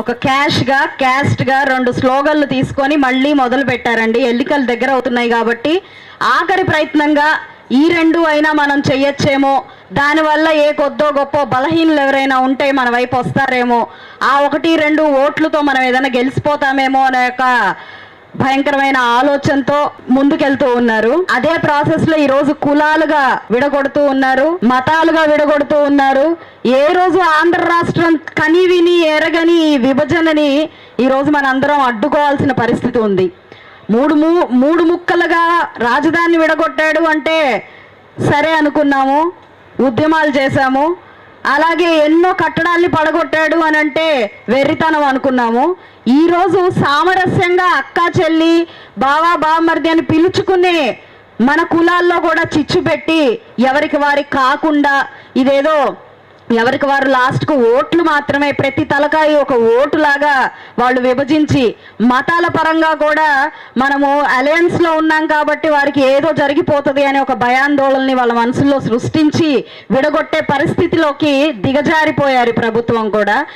ఒక క్యాష్గా క్యాస్ట్గా రెండు స్లోగన్లు తీసుకొని మళ్ళీ మొదలు పెట్టారండి. ఎన్నికలు దగ్గర అవుతున్నాయి కాబట్టి ఆఖరి ప్రయత్నంగా ఈ రెండు అయినా మనం చెయ్యొచ్చేమో దానివల్ల ఏ కొద్దో గొప్ప బలహీనలు ఎవరైనా ఉంటే మన వైపు వస్తారేమో. ఆ ఒకటి రెండు ఓట్లతో మనం ఏదైనా గెలిచిపోతామేమో అనే యొక్క భయంకరమైన ఆలోచనతో ముందుకెళ్తూ ఉన్నారు. అదే ప్రాసెస్లో ఈ రోజు కులాలుగా విడగొడుతూ ఉన్నారు మతాలుగా విడగొడుతూ ఉన్నారు. ఏ రోజు ఆంధ్ర రాష్ట్రం కని విని ఎరగని ఈ విభజనని ఈ రోజు మనందరం అడ్డుకోవాల్సిన పరిస్థితి ఉంది. మూడు మూ మూడు ముక్కలుగా రాజధాని విడగొట్టాడు అంటే సరే అనుకున్నాము ఉద్యమాలు చేశాము అలాగే ఎన్నో కట్టడాల్ని పడగొట్టాడు అని అంటే వెర్రితనం అనుకున్నాము. ఈరోజు సామరస్యంగా అక్క చెల్లి బావా బామర్ది అని పిలుచుకునే మన కులాల్లో కూడా చిచ్చు పెట్టి ఎవరికి వారికి కాకుండా ఇదేదో ఎవరికి వారు లాస్ట్కు ఓట్లు మాత్రమే ప్రతి తలకాయి ఒక ఓటులాగా వాళ్ళు విభజించి మతాల పరంగా కూడా మనము అలయన్స్లో ఉన్నాం కాబట్టి వారికి ఏదో జరిగిపోతుంది అనే ఒక భయాందోళనని వాళ్ళ మనసులో సృష్టించి విడగొట్టే పరిస్థితిలోకి దిగజారిపోయారు ప్రభుత్వం కూడా.